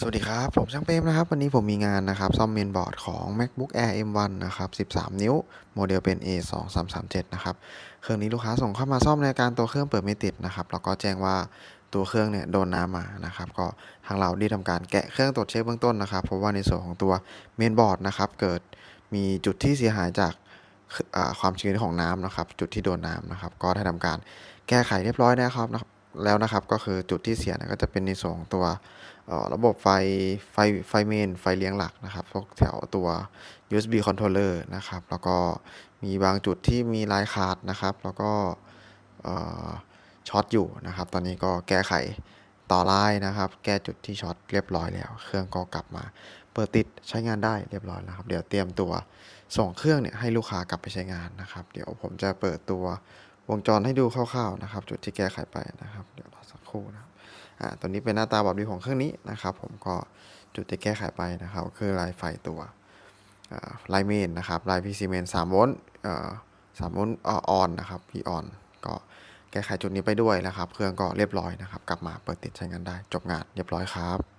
สวัสดีครับ ผมช่างเปมนะครับ วันนี้ผมมีงานนะครับ ซ่อมเมนบอร์ดของ MacBook Air M1 นะครับ 13 นิ้ว โมเดลเป็น A2337 นะครับ เครื่องนี้ลูกค้าส่งเข้ามาซ่อมในอาการตัวเครื่องเปิดไม่ติดนะครับ แล้วก็แจ้งว่าตัวเครื่องเนี่ยโดนน้ำมานะครับ ก็ทางเราได้ทำการแกะเครื่องตรวจเช็คเบื้องต้นนะครับ เพราะว่าในส่วนของตัวเมนบอร์ดนะครับ เกิดมีจุดที่เสียหายจากความชื้นของน้ำนะครับ จุดที่โดนน้ำนะครับ ก็ได้ทำการแก้ไขเรียบร้อยนะครับ แล้วนะครับ ก็คือจุดที่เสียก็จะเป็นในส่วนของตัวออระบบไฟไฟไฟเมนไฟเลี้ยงหลักนะครับพวกแถวตัว USB controller นะครับ แล้วก็มีบางจุดที่มีลายขาดนะครับ แล้วก็ช็อตอยู่นะครับ ตอนนี้ก็แก้ไขต่อลายนะครับ แก้จุดที่ช็อตเรียบร้อยแล้ว เครื่องก็กลับมา เปิดติดใช้งานได้เรียบร้อยแล้วครับ เดี๋ยวเตรียมตัวส่งเครื่องเนี่ยให้ลูกค้ากลับไปใช้งานนะครับ เดี๋ยวผมจะเปิดตัว วงจรให้ดูคร่าวๆนะครับ จุดที่แก้ไขไปนะครับ เดี๋ยวรอสักครู่นะครับอ่าตัวนี้เป็นหน้าตาบอร์ดวิวของเครื่องนี้นะครับ ผมก็จุดที่แก้ไขไปนะครับ คือลายไฟตัวลายเมนนะครับลาย PC เมน3โวลต์เอ่อ3โวลต์ออนนะครับ P on ก็แก้ไขจุดนี้ไปด้วยนะครับ เครื่องก็เรียบร้อยนะครับ กลับมาเปิดติดใช้งานได้จบงานเรียบร้อยครับ